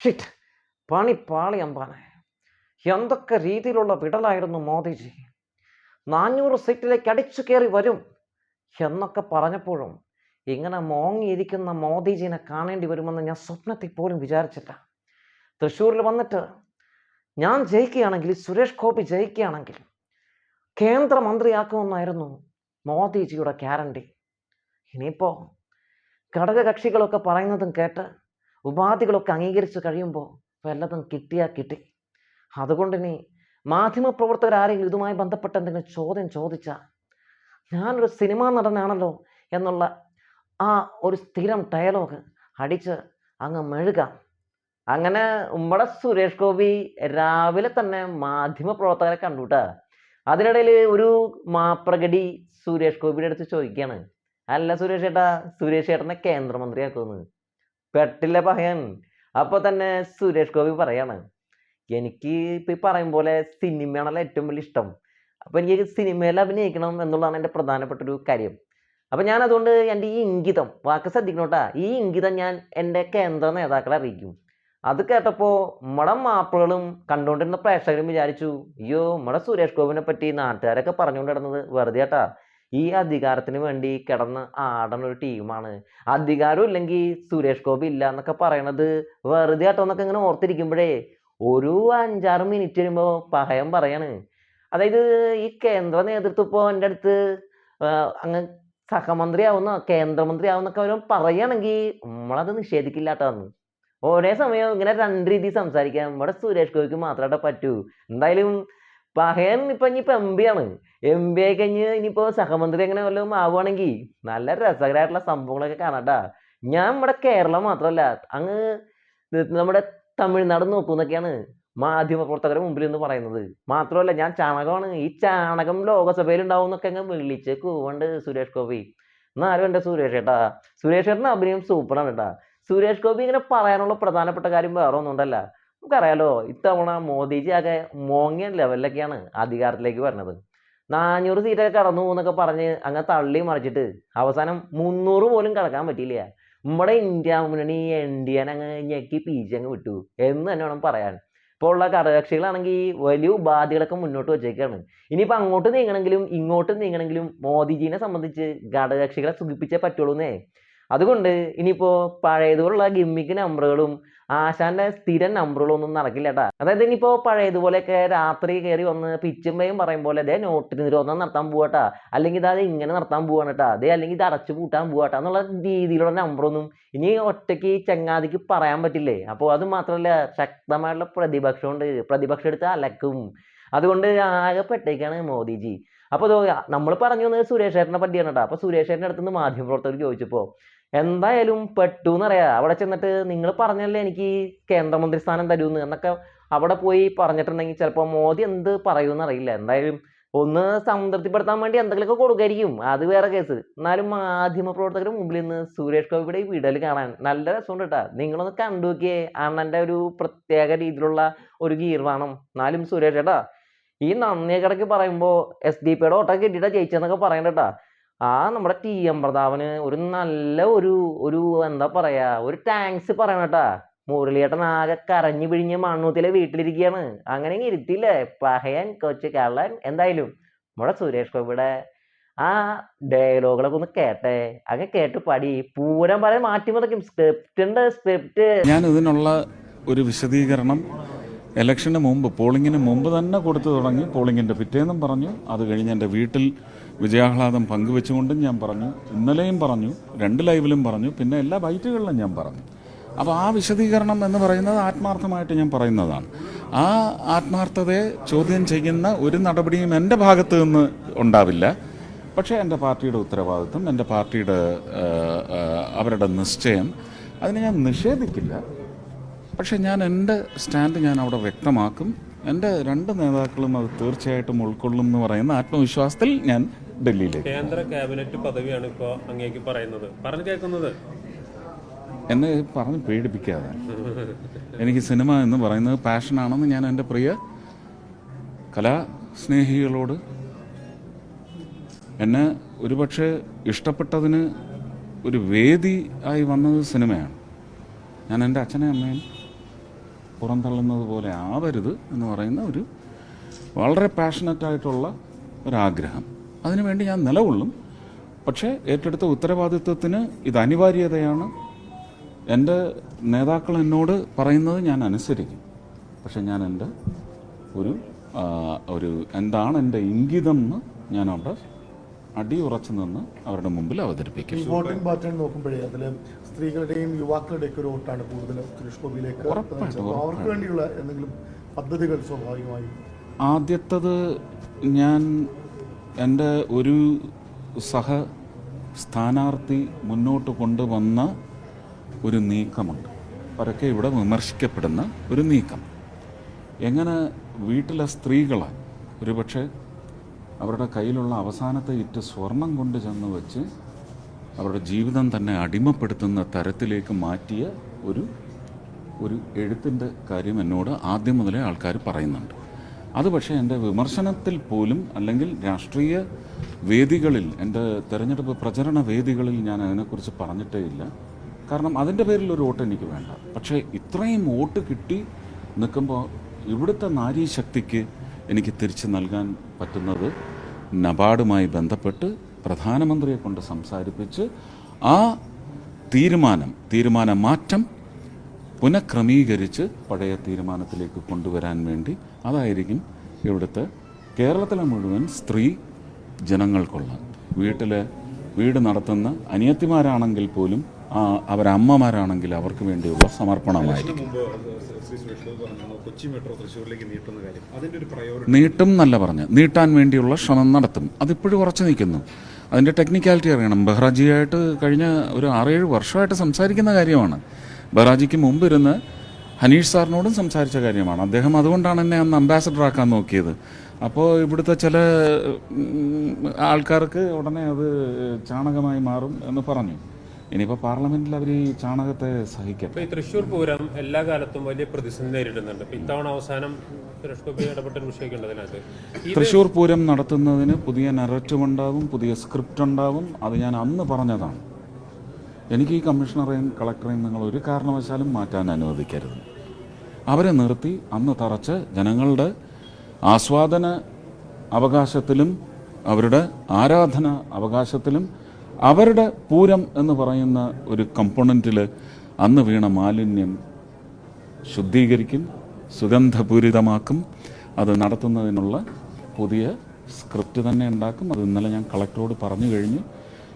Shit പണി പാളി അമ്പാനെ. എന്തൊക്കെ രീതിയിലുള്ള വിടലായിരുന്നു മോദിജി. നാനൂറ് സീറ്റിലേക്ക് അടിച്ചു കയറി വരും എന്നൊക്കെ പറഞ്ഞപ്പോഴും ഇങ്ങനെ മോങ്ങിയിരിക്കുന്ന മോദിജിനെ കാണേണ്ടി വരുമെന്ന് ഞാൻ സ്വപ്നത്തിൽ പോലും വിചാരിച്ചില്ല. തൃശ്ശൂരിൽ വന്നിട്ട് ഞാൻ ജയിക്കുകയാണെങ്കിൽ സുരേഷ് ഗോപി ജയിക്കുകയാണെങ്കിൽ കേന്ദ്രമന്ത്രിയാക്കുമെന്നായിരുന്നു മോദിജിയുടെ ഗ്യാരണ്ടി. ഇനിയിപ്പോൾ ഘടകകക്ഷികളൊക്കെ പറയുന്നതും കേട്ട് ഉപാധികളൊക്കെ അംഗീകരിച്ച് കഴിയുമ്പോൾ വല്ലതും കിട്ടിയാൽ കിട്ടി. അതുകൊണ്ട് ഇനി മാധ്യമപ്രവർത്തകർ ആരെങ്കിലും ഇതുമായി ബന്ധപ്പെട്ട എന്തെങ്കിലും ചോദ്യം ചോദിച്ചാൽ ഞാനൊരു സിനിമാ നടനാണല്ലോ എന്നുള്ള ആ ഒരു സ്ഥിരം ഡയലോഗ് അടിച്ച് അങ്ങ് മെഴുക. അങ്ങനെ ഉമ്മടെ സുരേഷ് ഗോപി രാവിലെ തന്നെ മാധ്യമപ്രവർത്തകരെ കണ്ടുട്ടാ. അതിനിടയിൽ ഒരു മാപ്രഗടി സുരേഷ് ഗോപിയുടെ അടുത്ത് ചോദിക്കുകയാണ് അല്ല സുരേഷ് ചേട്ടാ സുരേഷ് ചേട്ടനെ കേന്ദ്രമന്ത്രിയാക്കുമെന്ന്. പെട്ടില്ല പറയാൻ അപ്പൊ തന്നെ സുരേഷ് ഗോപി പറയാണ് എനിക്ക് ഇപ്പൊ പറയും പോലെ സിനിമയാണല്ലോ ഏറ്റവും വലിയ ഇഷ്ടം. അപ്പൊ എനിക്ക് സിനിമയിൽ അഭിനയിക്കണം എന്നുള്ളതാണ് എന്റെ പ്രധാനപ്പെട്ട ഒരു കാര്യം. അപ്പൊ ഞാൻ അതുകൊണ്ട് എന്റെ ഈ ഇംഗിതം വാക്ക് ശ്രദ്ധിക്കണോട്ടാ. ഈ ഇംഗിതം ഞാൻ എന്റെ കേന്ദ്ര നേതാക്കളെ അറിയിക്കും. അത് കേട്ടപ്പോൾ നമ്മുടെ മാപ്പിളുകളും കണ്ടുകൊണ്ടിരുന്ന പ്രേക്ഷകരും വിചാരിച്ചു അയ്യോ നമ്മുടെ സുരേഷ് ഗോപിനെ പറ്റി നാട്ടുകാരൊക്കെ പറഞ്ഞുകൊണ്ട് കിടന്നത് വെറുതെ കേട്ടാ ഈ അധികാരത്തിന് വേണ്ടി കിടന്ന് ആടണ ഒരു ടീമാണ്. അധികാരം ഇല്ലെങ്കിൽ സുരേഷ് ഗോപി ഇല്ല എന്നൊക്കെ പറയണത് വെറുതെ ആട്ടോ എന്നൊക്കെ ഇങ്ങനെ ഓർത്തിരിക്കുമ്പോഴേ ഒരു അഞ്ചാറ് മിനിറ്റ് വരുമ്പോൾ പഹയം പറയാണ്. അതായത് ഈ കേന്ദ്ര നേതൃത്വം ഇപ്പോൾ എന്റെ അടുത്ത് അങ്ങ് സഹമന്ത്രി ആവുന്ന കേന്ദ്രമന്ത്രി ആവുന്നൊക്കെ അവരും പറയുകയാണെങ്കിൽ നമ്മളത് നിഷേധിക്കില്ല കേട്ടോ ഒരേ സമയം ഇങ്ങനെ രണ്ട് രീതി സംസാരിക്കാം. ഇവിടെ സുരേഷ് ഗോപിക്ക് മാത്രമായിട്ട് പറ്റൂ. എന്തായാലും പഹയൻ ഇപ്പൊ ഇനിയിപ്പോ എം ബി ആണ്. എം ബി ആയി കഴിഞ്ഞ് ഇനിയിപ്പോ സഹമന്ത്രി എങ്ങനെ വല്ലതും ആവുകയാണെങ്കിൽ നല്ല രസകരമായിട്ടുള്ള സംഭവങ്ങളൊക്കെ കാണാട്ടാ ഞാൻ നമ്മുടെ കേരളം മാത്രമല്ല അങ്ങ് നമ്മുടെ തമിഴ്നാട് നോക്കുന്നൊക്കെയാണ് മാധ്യമ പ്രവർത്തകരുടെ മുമ്പിൽ നിന്ന് പറയുന്നത്. മാത്രമല്ല ഞാൻ ചാണകമാണ്. ഈ ചാണകം ലോകസഭയിൽ ഉണ്ടാവും എന്നൊക്കെ അങ്ങ് വിളിച്ച് കൂവണ്ട് സുരേഷ് ഗോപി. എന്നാലും എന്റെ സുരേഷ് ഏട്ടാ സുരേഷ് ഏട്ടന്റെ അഭിനയം സൂപ്പറാണ് കേട്ടാ സുരേഷ് ഗോപി ഇങ്ങനെ പറയാനുള്ള പ്രധാനപ്പെട്ട കാര്യം വേറെ ഒന്നും ഉണ്ടല്ല നമുക്കറിയാലോ ഇത്തവണ മോദിജി ആകെ മോങ്ങിയ ലെവലിലൊക്കെയാണ് അധികാരത്തിലേക്ക് വരുന്നത്. നാനൂറ് സീറ്റൊക്കെ കടന്നു എന്നൊക്കെ പറഞ്ഞ് അങ്ങ് തള്ളി മറിച്ചിട്ട് അവസാനം മുന്നൂറ് പോലും കടക്കാൻ പറ്റിയില്ല? നമ്മുടെ ഇന്ത്യ മുന്നണി എൻ ഡി എൻ അങ്ങ് ഞെക്കി പി ജി അങ്ങ് വിട്ടു എന്ന് തന്നെ വേണം പറയാൻ. ഇപ്പോൾ ഉള്ള ഘടകകക്ഷികളാണെങ്കിൽ വലിയ ഉപാധികളൊക്കെ മുന്നോട്ട് വെച്ചേക്കാണ്. ഇനിയിപ്പോൾ അങ്ങോട്ട് നീങ്ങണമെങ്കിലും ഇങ്ങോട്ട് നീങ്ങണമെങ്കിലും മോദിജീനെ സംബന്ധിച്ച് ഘടകകക്ഷികളെ സുഖിപ്പിച്ചേ പറ്റുള്ളൂന്നേ. അതുകൊണ്ട് ഇനിയിപ്പോൾ പഴയതുപോലുള്ള ഗിമ്മിക്ക് നമ്പറുകളും ആശാന്റെ സ്ഥിരം നമ്പറുകളൊന്നും നടക്കില്ല കേട്ടാ അതായത് ഇനിയിപ്പോ പഴയതുപോലെയൊക്കെ രാത്രി കയറി വന്ന് പിച്ചുമ്പയും പറയും പോലെ അതേ നോട്ടിന് നിരോധനം നടത്താൻ പോവാട്ടാ. അല്ലെങ്കിൽ ഇതാ ഇങ്ങനെ നടത്താൻ പോവാണ് കേട്ടാ അതേ അല്ലെങ്കിൽ ഇത് അടച്ചു പൂട്ടാൻ പോവാട്ടാ. എന്നുള്ള രീതിയിലുള്ള നമ്പറൊന്നും ഇനി ഒറ്റയ്ക്ക് ചങ്ങാതിക്ക് പറയാൻ പറ്റില്ലേ? അപ്പോൾ അത് മാത്രമല്ല ശക്തമായിട്ടുള്ള പ്രതിപക്ഷമുണ്ട് പ്രതിപക്ഷം എടുത്ത് അലക്കും. അതുകൊണ്ട് ആകെ പെട്ടേക്കാണ് മോദിജി. അപ്പോൾ നമ്മൾ പറഞ്ഞു വന്നത് സുരേഷ് ഏട്ടനെ പറ്റിയാണ് കേട്ടോ അപ്പോൾ സുരേഷ് ഏട്ടന്റെ അടുത്ത് നിന്ന് മാധ്യമപ്രവർത്തകർ ചോദിച്ചപ്പോൾ എന്തായാലും പെട്ടു എന്നറിയാം അവിടെ ചെന്നിട്ട് നിങ്ങൾ പറഞ്ഞല്ലേ എനിക്ക് കേന്ദ്രമന്ത്രി സ്ഥാനം തരൂന്ന് എന്നൊക്കെ അവിടെ പോയി പറഞ്ഞിട്ടുണ്ടെങ്കിൽ ചിലപ്പോൾ മോദി എന്ത് പറയൂന്ന് അറിയില്ല. എന്തായാലും ഒന്ന് സംതൃപ്തിപ്പെടുത്താൻ വേണ്ടി എന്തെങ്കിലുമൊക്കെ കൊടുക്കായിരിക്കും. അത് വേറെ കേസ്. എന്നാലും മാധ്യമ പ്രവർത്തകരുടെ മുമ്പിൽ നിന്ന് സുരേഷ് ഗോപിയുടെ വിടൽ കാണാൻ നല്ല രസമുണ്ട് കേട്ടാ. നിങ്ങളൊന്ന് കണ്ടു നോക്കിയേ അണ്ണന്റെ ഒരു പ്രത്യേക രീതിയിലുള്ള ഒരു ഗീർവാണം എന്നാലും സുരേഷ് ഏട്ടാ ഈ നന്ദിയെ കിടക്ക് പറയുമ്പോൾ എസ് ഡി പിയുടെ ഓട്ടം കിട്ടിയിട്ടാ ജയിച്ചെന്നൊക്കെ പറയണ്ട കേട്ടാ. ആ നമ്മുടെ ടി എം പ്രതാപന് ഒരു നല്ല ഒരു ഒരു എന്താ പറയാ ഒരു താങ്ക്സ് പറയണം കേട്ടാ. മുരളിയേട്ടൻ ആകെ കരഞ്ഞു പിഴിഞ്ഞ് മണ്ണൂത്തിലെ വീട്ടിലിരിക്കുകയാണ്. അങ്ങനെ ഇരുത്തില്ലേ പഹയൻ കൊച്ചു കള്ളൻ എന്തായാലും നമ്മുടെ സുരേഷ് ഗോപിയുടെ ആ ഡയലോഗുകളൊക്കെ ഒന്ന് കേട്ടെ. അങ്ങ് കേട്ട് പടി പൂരം പറയാൻ മാറ്റി മറിക്കും. സ്ക്രിപ്റ്റ് ഉണ്ട് സ്ക്രിപ്റ്റ് ഞാൻ ഇതിനുള്ള ഒരു വിശദീകരണം ഇലക്ഷന് മുമ്പ് പോളിങ്ങിന് മുമ്പ് തന്നെ കൊടുത്തു തുടങ്ങി. പോളിങ്ങിന്റെ പിറ്റേന്നും പറഞ്ഞു. അത് കഴിഞ്ഞ് എന്റെ വീട്ടിൽ വിജയാഹ്ലാദം പങ്കുവെച്ചുകൊണ്ടും ഞാൻ പറഞ്ഞു ഇന്നലെയും പറഞ്ഞു രണ്ട് ലൈവിലും പറഞ്ഞു പിന്നെ എല്ലാ ബൈറ്റുകളിലും ഞാൻ പറഞ്ഞു. അപ്പോൾ ആ വിശദീകരണം എന്ന് പറയുന്നത് ആത്മാർത്ഥമായിട്ട് ഞാൻ പറയുന്നതാണ്. ആ ആത്മാർത്ഥതയെ ചോദ്യം ചെയ്യുന്ന ഒരു നടപടിയും എന്റെ ഭാഗത്തു നിന്ന് ഉണ്ടാവില്ല. പക്ഷേ എന്റെ പാർട്ടിയുടെ ഉത്തരവാദിത്വം എന്റെ പാർട്ടിയുടെ അവരുടെ നിശ്ചയം. അതിനെ ഞാൻ നിഷേധിക്കില്ല. പക്ഷേ ഞാൻ എന്റെ സ്റ്റാൻഡ് ഞാൻ അവിടെ വ്യക്തമാക്കും. എന്റെ രണ്ട് നേതാക്കളും അത് തീർച്ചയായിട്ടും ഉൾക്കൊള്ളും എന്ന് പറയുന്ന ആത്മവിശ്വാസത്തിൽ ഞാൻ ഡൽഹിയിലേക്ക്. കേന്ദ്ര ക്യാബിനറ്റ് പദവിയാണ് ഇപ്പോൾ അങ്ങേക്ക് പറയുന്നത്. പറഞ്ഞു കേൾക്കുന്നത്? എന്നെ പറഞ്ഞ് പേടിപ്പിക്കാതെ. എനിക്ക് സിനിമ എന്ന് പറയുന്നത് പാഷനാണെന്ന് ഞാൻ എന്റെ പ്രിയ കലാസ്നേഹികളോട് എന്നെ ഒരുപക്ഷെ ഇഷ്ടപ്പെട്ടതിന് ഒരു വേദി ആയി വന്നത് സിനിമയാണ്. ഞാൻ എന്റെ അച്ഛനെയും അമ്മയും പുറന്തള്ളുന്നത് പോലെ ആവരുത് എന്ന് പറയുന്ന ഒരു വളരെ പാഷനറ്റായിട്ടുള്ള ഒരാഗ്രഹം. അതിനുവേണ്ടി ഞാൻ നിലകൊള്ളും. പക്ഷേ ഏറ്റെടുത്ത ഉത്തരവാദിത്വത്തിന് ഇത് അനിവാര്യതയാണ്. എന്റെ നേതാക്കൾ എന്നോട് പറയുന്നത് ഞാൻ അനുസരിക്കും. പക്ഷെ ഞാൻ എന്റെ ഒരു ഒരു എന്താണ് എന്റെ ഇംഗിതം എന്ന് ഞാൻ അവിടെ അടിയുറച്ചു നിന്ന് അവരുടെ മുമ്പിൽ അവതരിപ്പിക്കും. വോട്ടിംഗ് പാറ്റേൺ നോക്കുമ്പോഴേ അതിൽ സ്ത്രീകളുടെയും യുവാക്കളുടെയും ഒക്കെ ഒരു വോട്ടാണ് കൂടുതലും സുരേഷ് ഗോപിയിലേക്ക് അവർക്ക് വേണ്ടിയുള്ള എന്തെങ്കിലും പദ്ധതികൾ സ്വാഭാവികമായും ആദ്യത്തത് ഞാൻ എന്റെ ഒരു സഹ സ്ഥാനാർത്ഥി മുന്നോട്ട് കൊണ്ടുവന്ന ഒരു നീക്കമുണ്ട്. പരക്കെ ഇവിടെ വിമർശിക്കപ്പെടുന്ന ഒരു നീക്കം. എങ്ങനെ വീട്ടിലെ സ്ത്രീകളെ ഒരുപക്ഷെ അവരുടെ കയ്യിലുള്ള അവസാനത്തെ ഇറ്റ് സ്വർണം കൊണ്ട് ചെന്ന് വെച്ച് അവരുടെ ജീവിതം തന്നെ അടിമപ്പെടുത്തുന്ന തരത്തിലേക്ക് മാറ്റിയ ഒരു ഒരു എഴുത്തിന്റെ കാര്യം എന്നോട് ആദ്യം മുതലേ ആൾക്കാർ പറയുന്നുണ്ട്. അത് പക്ഷേ എന്റെ വിമർശനത്തിൽ പോലും അല്ലെങ്കിൽ രാഷ്ട്രീയ വേദികളിൽ എന്റെ തെരഞ്ഞെടുപ്പ് പ്രചരണ വേദികളിൽ ഞാൻ അതിനെക്കുറിച്ച് പറഞ്ഞിട്ടേ ഇല്ല. കാരണം അതിന്റെ പേരിൽ ഒരു വോട്ട് എനിക്ക് വേണ്ട. പക്ഷേ ഇത്രയും വോട്ട് കിട്ടി നിൽക്കുമ്പോൾ ഇവിടുത്തെ നാരീശക്തിക്ക് എനിക്ക് തിരിച്ചു നൽകാൻ പറ്റുന്നത് നബാർഡുമായി ബന്ധപ്പെട്ട് പ്രധാനമന്ത്രിയെ കൊണ്ട് സംസാരിപ്പിച്ച് ആ തീരുമാനം തീരുമാന മാറ്റം പുനഃക്രമീകരിച്ച് പഴയ തീരുമാനത്തിലേക്ക് കൊണ്ടുവരാൻ വേണ്ടി അതായിരിക്കും ഇവിടുത്തെ കേരളത്തിലെ മുഴുവൻ സ്ത്രീ ജനങ്ങൾക്കുള്ള വീട്ടിൽ വീട് നടത്തുന്ന അനിയത്തിമാരാണെങ്കിൽ പോലും ആ അവരമ്മമാരാണെങ്കിൽ അവർക്ക് വേണ്ടിയുള്ള സമർപ്പണമായിരിക്കും. നീട്ടും നല്ല നീട്ടും എന്നല്ല പറഞ്ഞ്. നീട്ടാൻ വേണ്ടിയുള്ള ശ്രമം നടത്തും. അതിപ്പോഴും ഉറച്ചു നിൽക്കുന്നു. അതിന്റെ ടെക്നിക്കാലിറ്റി അറിയണം. ബെഹ്റാജിയായിട്ട് കഴിഞ്ഞ ഒരു ആറേഴ് വർഷമായിട്ട് സംസാരിക്കുന്ന കാര്യമാണ്. ബെഹ്റാജിക്ക് മുമ്പ് ഇരുന്ന് ഹനീഷ് സാറിനോടും സംസാരിച്ച കാര്യമാണ്. അദ്ദേഹം അതുകൊണ്ടാണ് എന്നെ അന്ന് അംബാസഡർ ആക്കാൻ നോക്കിയത്. അപ്പോൾ ഇവിടുത്തെ ചില ആൾക്കാർക്ക് ഉടനെ അത് ചാണകമായി മാറും എന്ന് പറഞ്ഞു. ഇനിയിപ്പോൾ പാർലമെന്റിൽ അവർ ഈ ചാണകത്തെ സഹിക്കട്ടെ. ഇപ്പൊ ഈ തൃശ്ശൂർ പൂരം എല്ലാ കാലത്തും വലിയ പ്രതിസന്ധി നേരിടുന്നുണ്ട്. ഇത്തവണ അവസാനം സുരേഷ് ഗോപി ഇടപെട്ട ഒരു വിഷയമൊക്കെ ഉണ്ട് അതിനകത്ത്. ഈ തൃശ്ശൂർ പൂരം നടത്തുന്നതിന് പുതിയ നറേറ്റീവ് ഉണ്ടാവും പുതിയ സ്ക്രിപ്റ്റ് ഉണ്ടാവും. അത് ഞാൻ അന്ന് പറഞ്ഞതാണ്. എനിക്ക് ഈ കമ്മീഷണറെയും കളക്ടറെയും നിങ്ങൾ ഒരു കാരണവശാലും മാറ്റാൻ അനുവദിക്കരുത്. അവരെ നിർത്തി അന്ന് തറച്ച് ജനങ്ങളുടെ ആസ്വാദന അവകാശത്തിലും അവരുടെ ആരാധന അവകാശത്തിലും അവരുടെ പൂരം എന്ന് പറയുന്ന ഒരു കമ്പോണന്റിൽ അന്ന് വീണ മാലിന്യം ശുദ്ധീകരിക്കും സുഗന്ധപൂരിതമാക്കും. അത് നടത്തുന്നതിനുള്ള പുതിയ സ്ക്രിപ്റ്റ് തന്നെ ഉണ്ടാക്കും. അത് ഇന്നലെ ഞാൻ കളക്ടറോട് പറഞ്ഞു കഴിഞ്ഞു.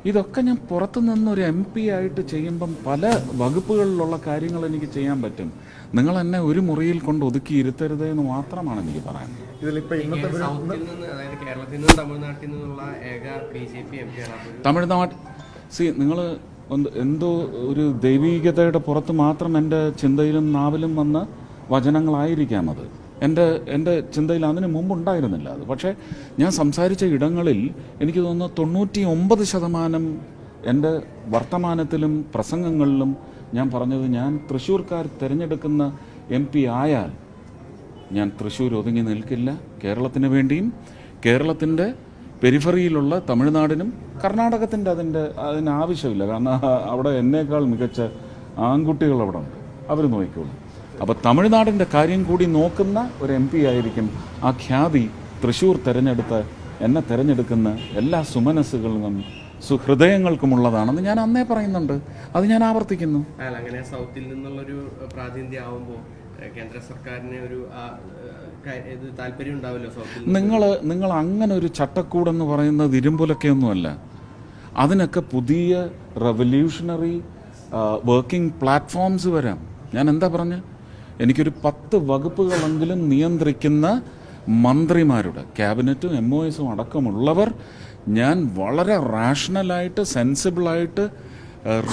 ഇതൊക്കെ ഞാൻ പുറത്തു നിന്നൊരു എം പി ആയിട്ട് ചെയ്യുമ്പം പല വകുപ്പുകളിലുള്ള കാര്യങ്ങൾ എനിക്ക് ചെയ്യാൻ പറ്റും. നിങ്ങൾ എന്നെ ഒരു മുറിയിൽ കൊണ്ട് ഒതുക്കി ഇരുത്തരുത് എന്ന് മാത്രമാണ് എനിക്ക് പറയാനുള്ളത്. തമിഴ്നാട് സി നിങ്ങൾ എന്തോ ഒരു ദൈവീകതയുടെ പുറത്ത് മാത്രം എന്റെ ചിന്തയിലും നാവിലും വന്ന വചനങ്ങളായിരിക്കാം അത്. എന്റെ എന്റെ ചിന്തയിൽ അതിന് മുമ്പ് ഉണ്ടായിരുന്നില്ല അത്. പക്ഷേ ഞാൻ സംസാരിച്ച ഇടങ്ങളിൽ എനിക്ക് തോന്നുന്നു തൊണ്ണൂറ്റി ഒമ്പത് ശതമാനം എന്റെ വർത്തമാനത്തിലും പ്രസംഗങ്ങളിലും ഞാൻ പറഞ്ഞത് ഞാൻ തൃശ്ശൂർക്കാർ തിരഞ്ഞെടുക്കുന്ന എം പി ആയാൽ ഞാൻ തൃശ്ശൂർ ഒതുങ്ങി നിൽക്കില്ല. കേരളത്തിന് വേണ്ടിയും കേരളത്തിന്റെ പെരിഫറിയിലുള്ള തമിഴ്നാടിനും കർണാടകത്തിന്റെ അതിന്റെ അതിന് ആവശ്യമില്ല. കാരണം അവിടെ എന്നേക്കാൾ മികച്ച ആൺകുട്ടികൾ അവിടെ ഉണ്ട്. അവർ നോക്കിക്കോളും. അപ്പോൾ തമിഴ്നാടിന്റെ കാര്യം കൂടി നോക്കുന്ന ഒരു എം പി ആയിരിക്കും ആ ഖ്യാതി തൃശ്ശൂർ തിരഞ്ഞെടുത്ത് എന്നെ തിരഞ്ഞെടുക്കുന്ന എല്ലാ സുമനസ്സുകളിലും സുഹൃദയങ്ങൾക്കുമുള്ളതാണെന്ന് ഞാൻ അന്നേ പറയുന്നുണ്ട്. അത് ഞാൻ ആവർത്തിക്കുന്നു. അങ്ങനെ സൗത്തിൽ നിന്നുള്ളൊരു പ്രാതിനിധ്യം ആവുമ്പോൾ കേന്ദ്ര സർക്കാരിനെ ഒരു താല്പര്യം ഉണ്ടാവില്ല. നിങ്ങൾ നിങ്ങൾ അങ്ങനെ ഒരു ചട്ടക്കൂടെന്ന് പറയുന്നത് ഇരുമ്പുലൊക്കെയൊന്നുമല്ല. അതിനൊക്കെ പുതിയ റവല്യൂഷണറി വർക്കിംഗ് പ്ലാറ്റ്ഫോംസ് വരാം. ഞാൻ എന്താ പറഞ്ഞ? എനിക്കൊരു പത്ത് വകുപ്പുകളെങ്കിലും നിയന്ത്രിക്കുന്ന മന്ത്രിമാരുടെ ക്യാബിനറ്റും എം ഒ എസും അടക്കമുള്ളവർ ഞാൻ വളരെ റാഷണലായിട്ട് സെൻസിബിളായിട്ട്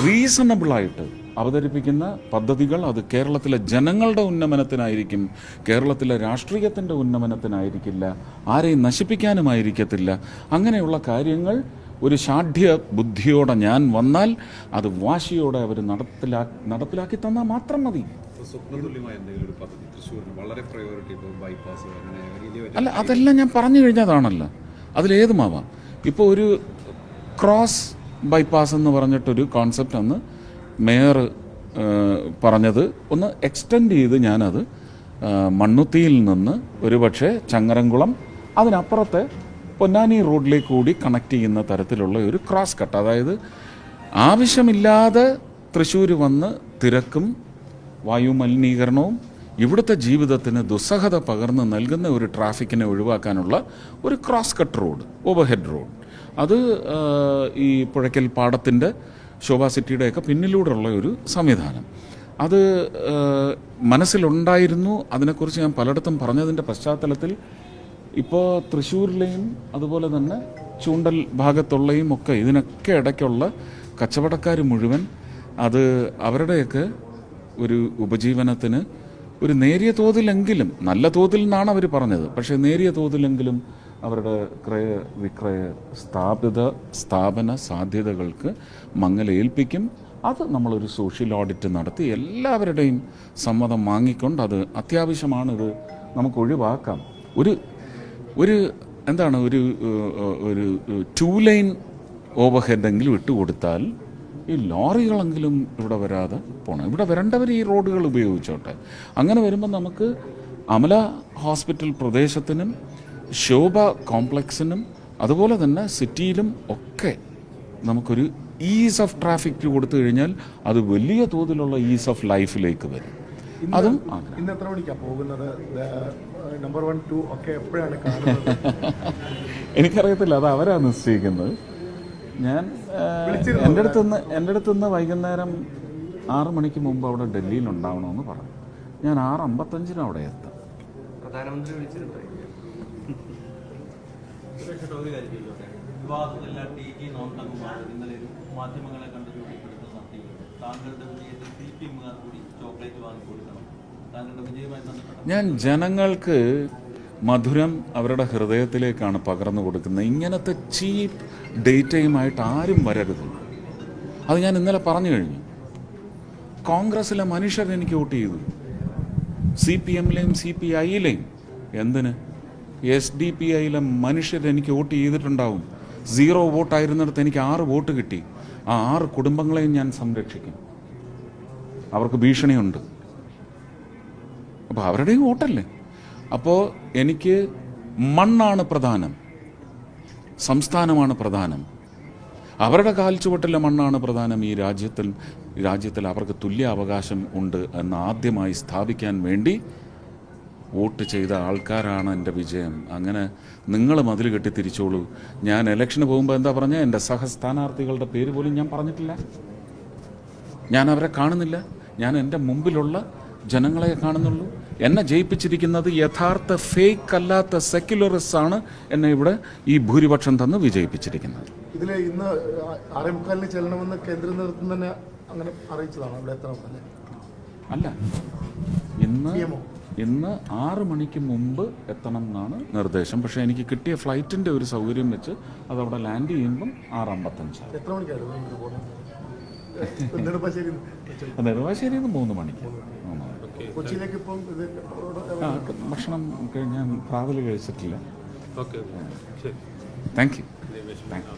റീസണബിളായിട്ട് അവതരിപ്പിക്കുന്ന പദ്ധതികൾ അത് കേരളത്തിലെ ജനങ്ങളുടെ ഉന്നമനത്തിനായിരിക്കും കേരളത്തിലെ രാഷ്ട്രീയത്തിന്റെ ഉന്നമനത്തിനായിരിക്കില്ല ആരെയും നശിപ്പിക്കാനുമായിരിക്കത്തില്ല. അങ്ങനെയുള്ള കാര്യങ്ങൾ ഒരു ഷാഠ്യ ബുദ്ധിയോടെ ഞാൻ വന്നാൽ അത് വാശിയോടെ അവർ നടപ്പിലാ നടപ്പിലാക്കി തന്നാൽ മാത്രം മതി. അല്ല അതെല്ലാം ഞാൻ പറഞ്ഞു കഴിഞ്ഞതാണല്ലോ. അതിലേതുമാവാം? ഇപ്പോൾ ഒരു ക്രോസ് ബൈപ്പാസ് എന്ന് പറഞ്ഞിട്ടൊരു കോൺസെപ്റ്റ് അന്ന് മേയർ പറഞ്ഞത്. ഒന്ന് എക്സ്റ്റെൻഡ് ചെയ്ത് ഞാനത് മണ്ണുത്തിയിൽ നിന്ന് ഒരുപക്ഷെ ചങ്ങരംകുളം അതിനപ്പുറത്തെ പൊന്നാനി റോഡിലേക്ക് കൂടി കണക്ട് ചെയ്യുന്ന തരത്തിലുള്ള ഒരു ക്രോസ് കട്ട് അതായത് ആവശ്യമില്ലാതെ തൃശ്ശൂർ വന്ന് തിരക്കും വായു മലിനീകരണവും ഇവിടുത്തെ ജീവിതത്തിന് ദുസ്സഹത പകർന്ന് നൽകുന്ന ഒരു ട്രാഫിക്കിനെ ഒഴിവാക്കാനുള്ള ഒരു cross cut road overhead road. അത് ഈ പുഴയ്ക്കൽ പാടത്തിന്റെ ശോഭാ സിറ്റിയുടെയൊക്കെ പിന്നിലൂടെയുള്ള ഒരു സംവിധാനം. അത് മനസ്സിലുണ്ടായിരുന്നു. അതിനെക്കുറിച്ച് ഞാൻ പലയിടത്തും പറഞ്ഞതിന്റെ പശ്ചാത്തലത്തിൽ ഇപ്പോൾ തൃശ്ശൂരിലെയും അതുപോലെ തന്നെ ചൂണ്ടൽ ഭാഗത്തുള്ളയും ഒക്കെ ഇതിനൊക്കെ ഇടയ്ക്കുള്ള കച്ചവടക്കാർ മുഴുവൻ അത് അവരുടെയൊക്കെ ഒരു ഉപജീവനത്തിന് ഒരു നേരിയ തോതിലെങ്കിലും നല്ല തോതിൽ നിന്നാണ് അവർ പറഞ്ഞത് പക്ഷേ നേരിയ തോതിലെങ്കിലും അവരുടെ ക്രയ വിക്രയ സ്ഥാപിത സ്ഥാപന സാധ്യതകൾക്ക് മങ്ങലേൽപ്പിക്കും അത് നമ്മളൊരു സോഷ്യൽ ഓഡിറ്റ് നടത്തി എല്ലാവരുടെയും സമ്മതം വാങ്ങിക്കൊണ്ട് അത് അത്യാവശ്യമാണിത് നമുക്ക് ഒഴിവാക്കാം. ഒരു ഒരു എന്താണ് ഒരു ഒരു ടു ലൈൻ ഓവർഹെഡെങ്കിലും ഇട്ടുകൊടുത്താൽ ഈ ലോറികളെങ്കിലും ഇവിടെ വരാതെ പോകണം ഇവിടെ വരേണ്ടവർ ഈ റോഡുകൾ ഉപയോഗിച്ചോട്ടെ. അങ്ങനെ വരുമ്പോൾ നമുക്ക് അമല ഹോസ്പിറ്റൽ പ്രദേശത്തിനും ശോഭ കോംപ്ലക്സിനും അതുപോലെ തന്നെ സിറ്റിയിലും ഒക്കെ നമുക്കൊരു ഈസ് ഓഫ് ട്രാഫിക് കൊടുത്തു കഴിഞ്ഞാൽ അത് വലിയ തോതിലുള്ള ഈസ് ഓഫ് ലൈഫിലേക്ക് വരും. അതും ഇന്ന് എത്ര മണിക്കാണ് പോകുന്നത്? നമ്പർ വൺ ടു ഒക്കെ എപ്പോഴാണ് എനിക്കറിയത്തില്ല അത് അവരാണ് നിശ്ചയിക്കുന്നത്. ഞാൻ എന്റെ അടുത്തുനിന്ന് എന്റെ അടുത്തുനിന്ന് വൈകുന്നേരം ആറ് മണിക്ക് മുമ്പ് അവിടെ ഡൽഹിയിൽ ഉണ്ടാവണമെന്ന് പറഞ്ഞു. ഞാൻ ആറ് അമ്പത്തഞ്ചിന് അവിടെ എത്താം. പ്രധാനമന്ത്രി മാധ്യമങ്ങളെ കണ്ട് രൂപപ്പെടുത്തുന്ന നടത്തി താങ്കളുടെ വിജയത്തിൽ സി പി എമ്മുകാർ കൂടി ചോക്ലേറ്റ് വാങ്ങി കൊടുക്കണം താങ്കളുടെ വിജയമായി ബന്ധപ്പെട്ട ഞാൻ ജനങ്ങൾക്ക് മധുരം അവരുടെ ഹൃദയത്തിലേക്കാണ് പകർന്നു കൊടുക്കുന്നത്. ഇങ്ങനത്തെ ചീപ്പ് ഡേറ്റയുമായിട്ട് ആരും വരരുത് അത് ഞാൻ ഇന്നലെ പറഞ്ഞു കഴിഞ്ഞു. കോൺഗ്രസ്സിലെ മനുഷ്യർ എനിക്ക് വോട്ട് ചെയ്തു. സി പി എമ്മിലെയും സി പി ഐയിലെയും. എന്തിന്? എസ് ഡി പി ഐയിലെ മനുഷ്യർ എനിക്ക് വോട്ട് ചെയ്തിട്ടുണ്ടാവും. സീറോ വോട്ടായിരുന്നിടത്ത് എനിക്ക് ആറ് വോട്ട് കിട്ടി. ആ ആറ് കുടുംബങ്ങളെയും ഞാൻ സംരക്ഷിക്കും. അവർക്ക് ഭീഷണിയുണ്ട്. അപ്പോൾ അവരുടെയും വോട്ടല്ലേ? അപ്പോൾ എനിക്ക് മണ്ണാണ് പ്രധാനം സംസ്ഥാനമാണ് പ്രധാനം. അവരുടെ കാൽച്ചുവട്ടിലെ മണ്ണാണ് പ്രധാനം. ഈ രാജ്യത്തിൽ രാജ്യത്തിൽ അവർക്ക് തുല്യ അവകാശം ഉണ്ട് എന്ന് ആദ്യമായി സ്ഥാപിക്കാൻ വേണ്ടി വോട്ട് ചെയ്ത ആൾക്കാരാണ് എന്റെ വിജയം. അങ്ങനെ നിങ്ങൾ മതിൽ കെട്ടി തിരിച്ചോളൂ. ഞാൻ ഇലക്ഷന് പോകുമ്പോൾ എന്താ പറഞ്ഞാൽ എന്റെ സഹസ്ഥാനാർത്ഥികളുടെ പേര് പോലും ഞാൻ പറഞ്ഞിട്ടില്ല. ഞാൻ അവരെ കാണുന്നില്ല. ഞാൻ എന്റെ മുമ്പിലുള്ള ജനങ്ങളെ കാണുന്നുള്ളൂ. എന്നെ ജയിപ്പിച്ചിരിക്കുന്നത് യഥാർത്ഥ ഫേക്ക് അല്ലാത്ത സെക്യുലറിസ്റ്റ് ആണ് എന്നെ ഇവിടെ ഈ ഭൂരിപക്ഷം തന്ന് വിജയിപ്പിച്ചിരിക്കുന്നത്. ഇതിൽ ഇന്ന് ആറേ മുക്കാലിന് ചെല്ലണമെന്ന് കേന്ദ്ര നേതൃത്വം തന്നെ അങ്ങനെ അറിയിച്ചതാണ്. അവിടെ എത്ര അല്ലേ? ഇന്ന്. ഇന്ന് ആറ് മണിക്ക് മുമ്പ് എത്തണം എന്നാണ് നിർദ്ദേശം. പക്ഷേ എനിക്ക് കിട്ടിയ ഫ്ലൈറ്റിന്റെ ഒരു സൗകര്യം വെച്ച് അതവിടെ ലാൻഡ് ചെയ്യുമ്പം ആറ് അമ്പത്തഞ്ച്. എത്ര പോകുന്നത് നെടുമ്പാശ്ശേരി നിന്ന് മൂന്ന് മണിക്ക്. കൊച്ചിയിലേക്ക് ഇപ്പം ഭക്ഷണം ഞാൻ ട്രാവൽ കഴിച്ചിട്ടില്ല. ഓക്കെ ശരി. Thank you thank you